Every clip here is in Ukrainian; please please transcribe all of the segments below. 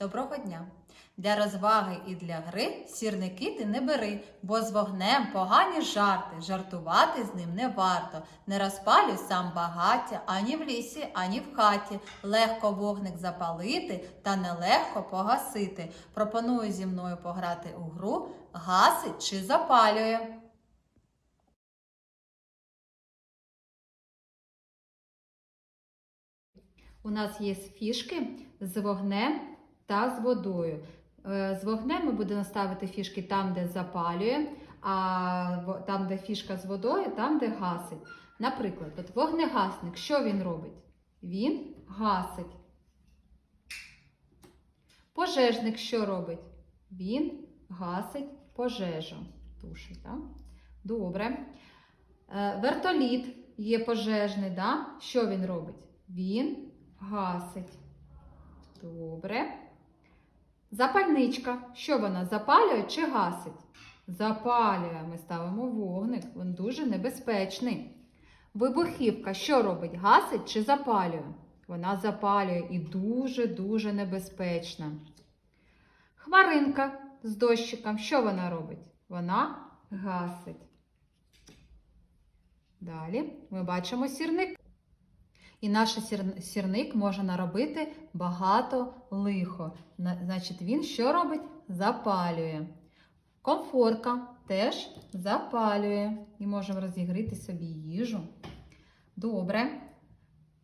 Доброго дня! Для розваги і для гри сірники ти не бери, бо з вогнем погані жарти, жартувати з ним не варто. Не розпалюй сам багаття ані в лісі, ані в хаті. Легко вогник запалити та нелегко погасити. Пропоную зі мною пограти у гру гасить чи запалює. У нас є фішки з вогнем та з водою. Е, З вогнем ми будемо ставити фішки там, де запалює, а там, де фішка з водою, там, де гасить. Наприклад, от вогнегасник, що він робить? Він гасить. Пожежник що робить? Він гасить пожежу. Тушить, так? Добре. Е, Вертоліт є пожежний, да? що він робить? Він гасить. Добре. Запальничка. Що вона? Запалює чи гасить? Запалює. Ми ставимо вогник. Він дуже небезпечний. Вибухівка що робить? Гасить чи запалює? Вона запалює і дуже-дуже небезпечна. Хмаринка з дощиком. Що вона робить? Вона гасить. Далі ми бачимо сірник. І наш сірник може наробити багато лихо. Значить, він що робить? Запалює. Комфорка теж запалює. І можемо розігріти собі їжу. Добре.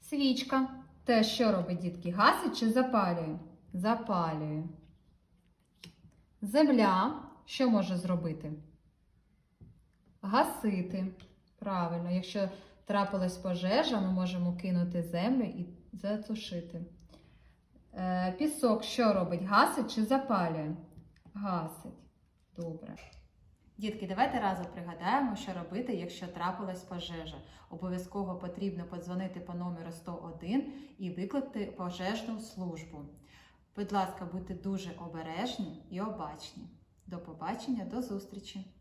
Свічка теж що робить, дітки? Гасить чи запалює? Запалює. Земля що може зробити? Гасити. Правильно, якщо трапилась пожежа, ми можемо кинути землю і затушити. Е, пісок що робить? Гасить чи запалює? Гасить. Добре. Дітки, давайте разом пригадаємо, що робити, якщо трапилась пожежа. Обов'язково потрібно подзвонити по номеру 101 і викликати пожежну службу. Будь ласка, будьте дуже обережні і обачні. До побачення, до зустрічі!